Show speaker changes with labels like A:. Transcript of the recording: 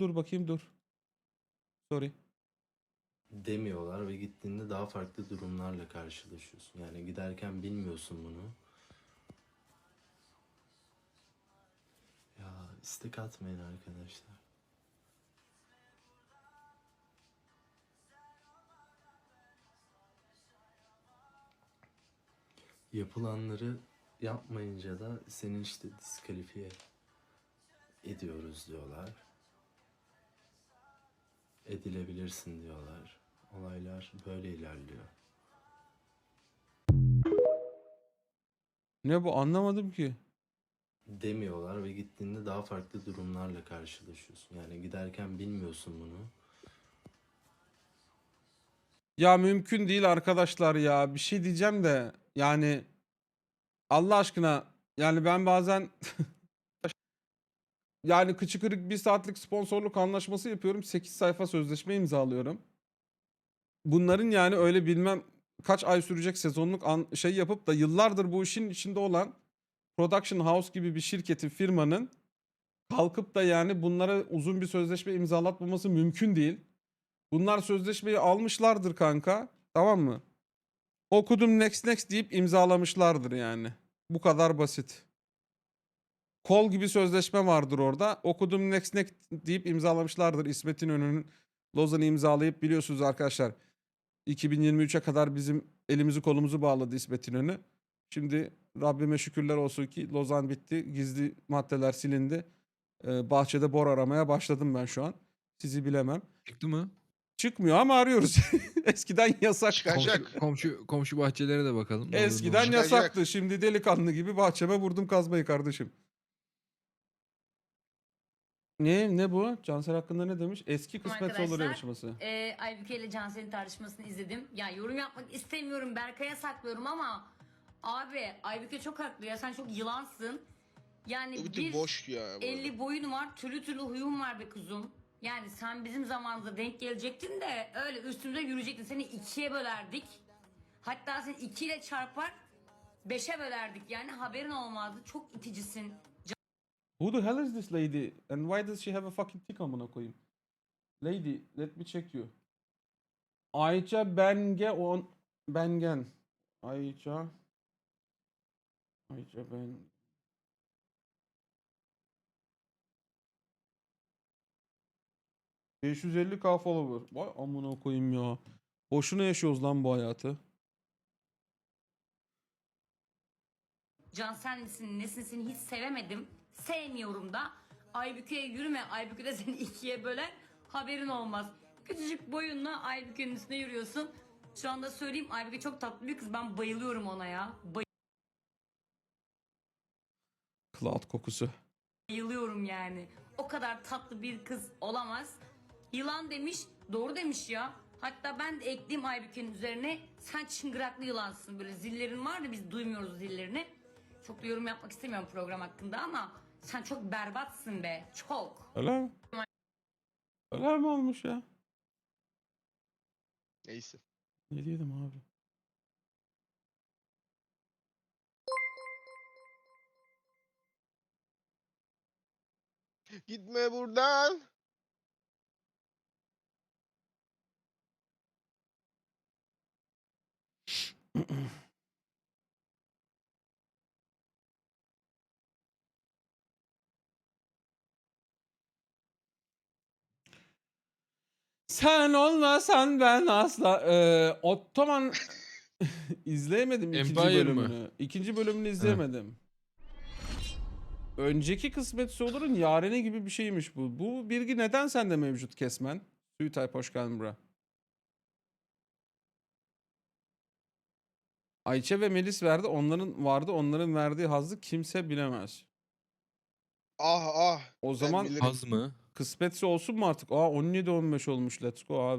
A: Dur bakayım dur. Sorry.
B: demiyorlar ve gittiğinde daha farklı durumlarla karşılaşıyorsun. Yani giderken bilmiyorsun bunu. Ya istek atmayın arkadaşlar. Yapılanları yapmayınca da seni işte diskalifiye ediyoruz diyorlar. Edilebilirsin diyorlar. Olaylar böyle ilerliyor.
A: Ne bu anlamadım ki.
B: Demiyorlar ve gittiğinde daha farklı durumlarla karşılaşıyorsun. Yani giderken bilmiyorsun bunu.
A: Ya mümkün değil arkadaşlar ya. Bir şey diyeceğim de yani Allah aşkına yani ben bazen yani kıçı kırık bir saatlik sponsorluk anlaşması yapıyorum. 8 sayfa sözleşme imzalıyorum. Bunların yani öyle bilmem kaç ay sürecek sezonluk an- şey yapıp da yıllardır bu işin içinde olan production house gibi bir şirketin firmanın kalkıp da yani bunlara uzun bir sözleşme imzalatmaması mümkün değil. Bunlar sözleşmeyi almışlardır kanka. Tamam mı? Okudum next next deyip imzalamışlardır yani. Bu kadar basit. Kol gibi sözleşme vardır orada. Okudum next next deyip imzalamışlardır. İsmet İnönü'nün Lozan'ı imzalayıp biliyorsunuz arkadaşlar. 2023'e kadar bizim elimizi kolumuzu bağladı İsmet İnönü. Şimdi Rabbime şükürler olsun ki Lozan bitti. Gizli maddeler silindi. Ee, bahçede bor aramaya başladım ben şu an. Sizi bilemem.
C: Çıktı mı?
A: Çıkmıyor ama arıyoruz. Eskiden yasak.
D: Çıkacak.
C: Komşu, komşu, komşu bahçelere de bakalım. Ne olur ne
A: Eskiden
C: olmaz.
D: Çıkacak.
A: yasaktı. Şimdi delikanlı gibi bahçeme vurdum kazmayı kardeşim. Ne ne bu? Cansel hakkında ne demiş? Eski kısmet olur yarışması.
E: Ee, Aybüke ile Cansel'in tartışmasını izledim. Ya yorum yapmak istemiyorum. Berkay'a saklıyorum ama abi Aybüke çok haklı ya. Sen çok yılansın. Yani
D: Bu
E: bir
D: boş ya. bu arada.
E: 50 boyun var, türlü türlü huyun var be kuzum. Yani sen bizim zamanımızda denk gelecektin de öyle üstümüze yürüyecektin. Seni ikiye bölerdik. Hatta seni ikiyle çarpar beşe bölerdik. Yani haberin olmazdı. Çok iticisin.
A: Who the hell is this lady? And why does she have a fucking tick amına koyayım? Lady, let me check you. Ayça Benge on Bengen. Ayça Ayça Ben ...550k follower. Vay amına koyayım ya. Boşuna yaşıyoruz lan bu hayatı.
E: Cansel misin nesin seni hiç sevemedim. Sevmiyorum da. Aybüke'ye yürüme. Aybüke de seni ikiye böler. Haberin olmaz. Küçücük boyunla Aybüke'nin üstüne yürüyorsun. Şu anda söyleyeyim Aybüke çok tatlı bir kız. Ben bayılıyorum ona ya.
A: Cloud kokusu.
E: Bayılıyorum yani. O kadar tatlı bir kız olamaz. Yılan demiş. Doğru demiş ya. Hatta ben de ekleyeyim Aybüke'nin üzerine. Sen çıngıraklı yılansın. Böyle zillerin var da biz duymuyoruz zillerini. Çok da yorum yapmak istemiyorum program hakkında ama sen çok berbatsın be. Çok.
A: Öyle mi? Öyle mi olmuş ya?
D: Neyse.
A: Ne diyelim abi?
D: Gitme buradan.
A: Sen olmasan ben asla... Ee, Ottoman izleyemedim ikinci
C: Empire mı?
A: bölümünü. İkinci bölümünü izleyemedim. Önceki kısmet olurun yarene gibi bir şeymiş bu. Bu bilgi neden sende mevcut kesmen? Suitay hoş geldin bura. Ayça ve Melis verdi. Onların vardı. Onların verdiği hazzı kimse bilemez.
D: Ah ah.
A: O zaman
D: bilirim.
C: Az mı?
A: Kısmetse olsun mu artık? Aa 17-15 olmuş. Let's go abi.